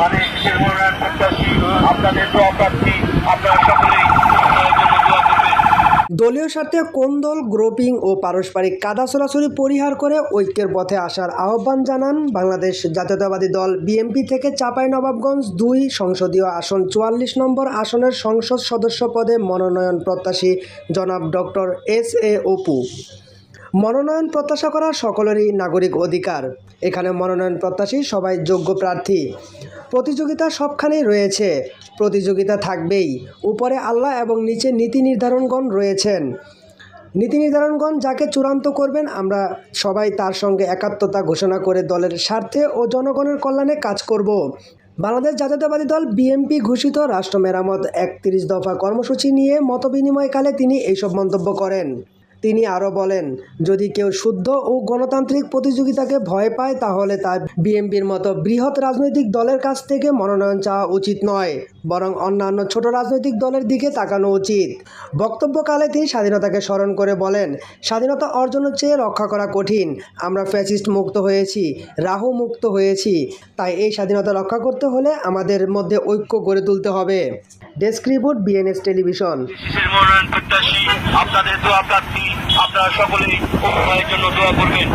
করবেন। দলীয় স্বার্থে কোন দল গ্রুপিং ও পারস্পরিক কাদা সরাসরি পরিহার করে ঐক্যের পথে আসার আহ্বান জানান বাংলাদেশ জাতীয়তাবাদী দল বিএনপি থেকে চাপাই নবাবগঞ্জ দুই সংসদীয় আসন চুয়াল্লিশ নম্বর আসনের সংসদ সদস্য পদে মনোনয়ন প্রত্যাশী জনাব ডক্টর এস এ অপু। মনোনয়ন প্রত্যাশা করা সকলেরই নাগরিক অধিকার। এখানে মনোনয়ন প্রত্যাশী সবাই যোগ্য প্রার্থী। প্রতিযোগিতা সবখানেই রয়েছে। প্রতিযোগিতা থাকবেই। উপরে আল্লাহ এবং নিচে নীতি নির্ধারণগণ রয়েছেন। নীতি নির্ধারণগণ যাকে চূড়ান্ত করবেন, আমরা সবাই তার সঙ্গে একাত্মতা ঘোষণা করে দলের স্বার্থে ও জনগণের কল্যাণে কাজ করব। বাংলাদেশ জাতীয়তাবাদী দল বিএনপি ঘোষিত রাষ্ট্র মেরামত একত্রিশ দফা কর্মসূচি নিয়ে মতবিনিময়কালে তিনি এইসব মন্তব্য করেন। তিনি আরও বলেন, যদি কেউ শুদ্ধ ও গণতান্ত্রিক প্রতিযোগিতাকে ভয় পায়, তাহলে তা বিএনপির মতো বৃহৎ রাজনৈতিক দলের কাছ থেকে মনোনয়ন চাওয়া উচিত নয়, বরং অন্যান্য ছোট রাজনৈতিক দলের দিকে তাকানো উচিত। বক্তব্যকালে তিনি স্বাধীনতাকে স্মরণ করে বলেন, স্বাধীনতা অর্জনের চেয়ে রক্ষা করা কঠিন। আমরা ফ্যাসিস্ট মুক্ত হয়েছি, রাহু মুক্ত হয়েছি, তাই এই স্বাধীনতা রক্ষা করতে হলে আমাদের মধ্যে ঐক্য গড়ে তুলতে হবে। Desk report BNS television. আপনাদের দোয়া প্রার্থী আপনারা সকলেই উন্নয়নের জন্য দোয়া করবেন।